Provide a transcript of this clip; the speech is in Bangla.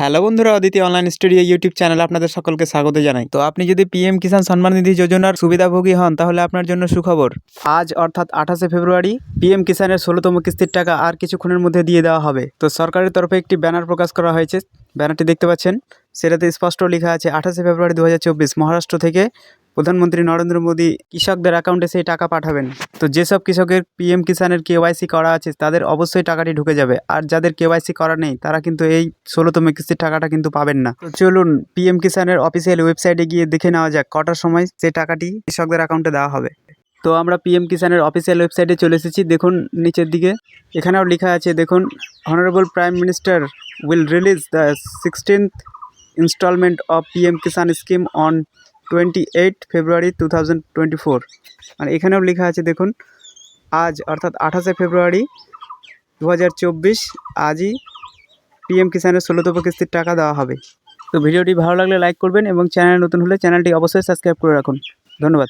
হ্যালো বন্ধুরা, অদিতি অনলাইন স্টুডিও ইউটিউব চ্যানেলে আপনাদের সকলকে স্বাগত জানাই। তো আপনি যদি পিএম কিষাণ সম্মান নিধি যোজনার সুবিধাভোগী হন, তাহলে আপনার জন্য সুখবর। আজ অর্থাৎ আঠাশে ফেব্রুয়ারি পিএম কিষাণের ষোলোতম কিস্তির টাকা আর কিছুক্ষণের মধ্যে দিয়ে দেওয়া হবে। তো সরকারের তরফে একটি ব্যানার প্রকাশ করা হয়েছে। ব্যানারটি দেখতে পাচ্ছেন। সেটাতে স্পষ্ট লেখা আছে, আঠাশে ফেব্রুয়ারি দু হাজার চব্বিশ, মহারাষ্ট্র থেকে প্রধানমন্ত্রী নরেন্দ্র মোদী কৃষকদের অ্যাকাউন্টে সেই টাকা পাঠাবেন। তো যেসব কৃষকের পিএম কিষাণের কেওয়াইসি করা আছে, তাদের অবশ্যই টাকাটি ঢুকে যাবে। আর যাদের কেওয়াইসি করা নেই, তারা কিন্তু এই ষোলোতম কিস্তির টাকাটা কিন্তু পাবেন না। তো চলুন পিএম কিষাণের অফিসিয়াল ওয়েবসাইটে গিয়ে দেখে নেওয়া যাক, কটার সময় সেই টাকাটি কৃষকদের অ্যাকাউন্টে দেওয়া হবে। তো আমরা পিএম কিষাণের অফিসিয়াল ওয়েবসাইটে চলে এসেছি। দেখুন নিচের দিকে, এখানেও লেখা আছে, দেখুন honourable prime minister will release the sixteenth instalment of PM Kisan scheme on twenty eight February two thousand twenty four মানে এখানেও লেখা আছে, দেখুন, আজ, অর্থাৎ আঠাশে ফেব্রুয়ারি দু হাজার চব্বিশ আজই পিএম কিষানের ষোলোতম কিস্তির টাকা দেওয়া হবে। তো ভিডিওটি ভালো লাগলে লাইক করবেন এবং চ্যানেল নতুন হলে চ্যানেলটি অবশ্যই সাবস্ক্রাইব করে রাখুন। ধন্যবাদ।